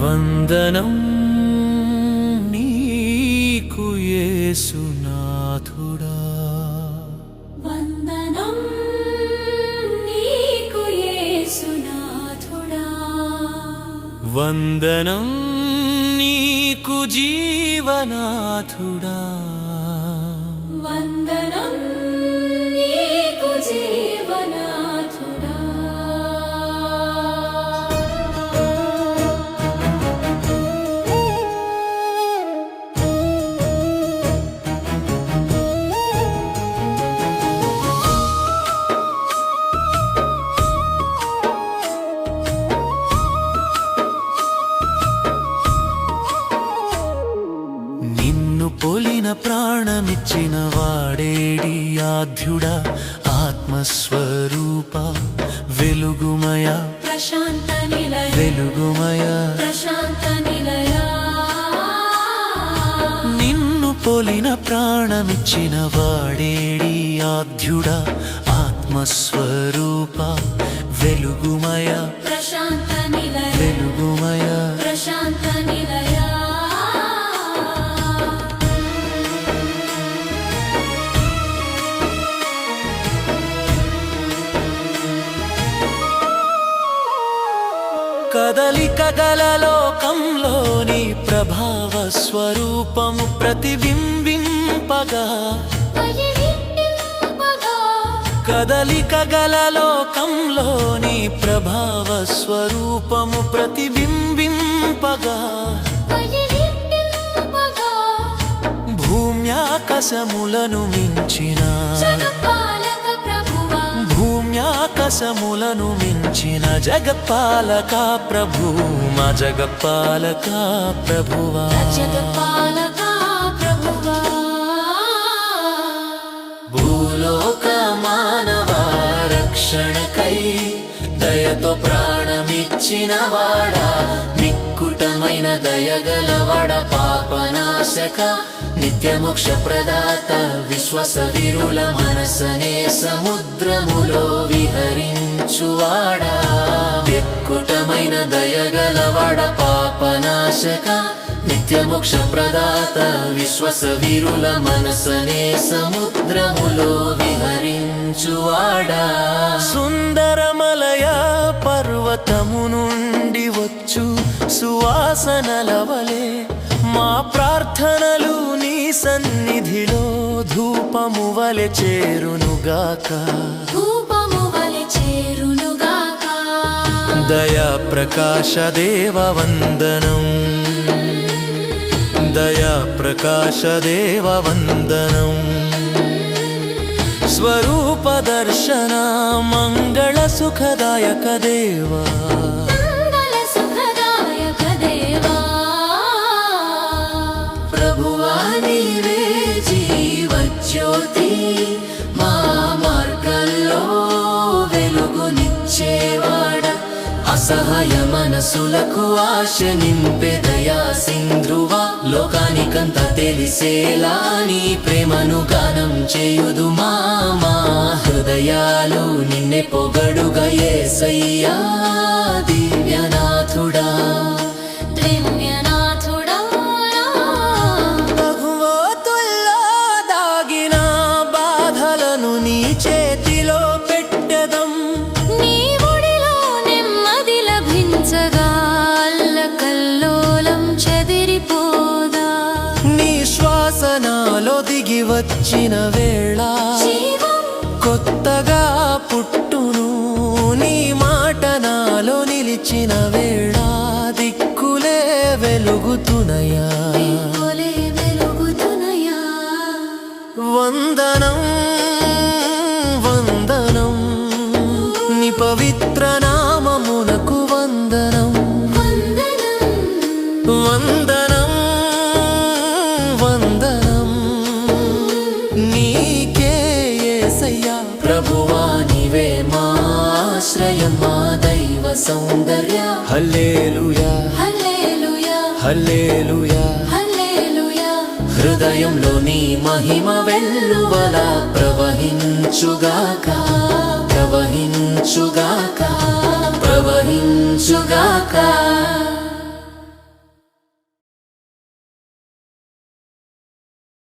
వందనం నీకు యేసునాథుడా. వందనం నీకు యేసునాథుడా. వందనం నీకు జీవనాథుడా. వందనం నీకు జీవనాథుడా నిన్ను పొలిన ప్రాణమిచ్చిన వాడేడి ఆద్యుడా ఆత్మస్వరూప వెలుగుమయ ప్రశాంత నిలయ వెలుగుమయ. ప్రశాంత నిలయ. నిన్ను పొలిన ప్రాణమిచ్చిన వాడేడి ఆద్యుడా ఆత్మస్వరూప వెలుగుమయ. ప్రశాంత నిలయ వెలుగుమయ. ప్రశాంత కదలిక గల లోకంలోని ప్రభావ స్వరూపము ప్రతిబింబింపగా. కదలిక గల లోకంలోని ప్రభావ స్వరూపము ప్రతిబింబింపగా. పయనింపగా మించిన ఆకాశములను మించిన జగపాలక ప్రభు మా జగపాలక ప్రభువా. జగపాలక ప్రభువా. భూలోక మానవ రక్షణకై దయతో ప్రాణమిచ్చిన వాడా. నిక్కుటమైన దయగలవాడ పాపనాశక నిత్యమోక్ష ప్రదాత విశ్వాస విరుల మనసనే సముద్రములో విహరించువాడా నిక్కుటమైన దయగలవాడ పాపనాశక నిత్యమోక్ష ప్రదాత విశ్వస వీరుల మనసనే సముద్రములో విహరించువాడా సుందరమలయ పర్వతము నుండి వచ్చు సువాసనల వలే మా ప్రార్థనలు నీ సన్నిధిలో ధూపము వలె చేరునుగాక. ధూపము వలె చేరునుగాక. దయా ప్రకాశ దేవ వందనం. దయా ప్రకాశ దేవ వందనం. స్వరూప దర్శన అసహాయ మనసులకు ఆశ నింపే దయా సింధ్రువ లోకానికంత తెలిసేలా నీ ప్రేమను గానం చేయుదు మామా. హృదయాలు నిన్నే పొగడుగా యేసయ్యా దివ్యనాథుడా. వచ్చిన వేళ కొత్తగా పుట్టును నీ మాట నాలో నిలిచిన వేళ దిక్కులే వెలుగుతునయా ఆశ్రయం మా దైవ సౌందర్య. హల్లేలుయా హల్లెలూయా హల్లేలుయా. హల్లెలూయా. హృదయంలో నీ మహిమ వెల్లువల ప్రవహించుగాక ప్రవహించుగాక.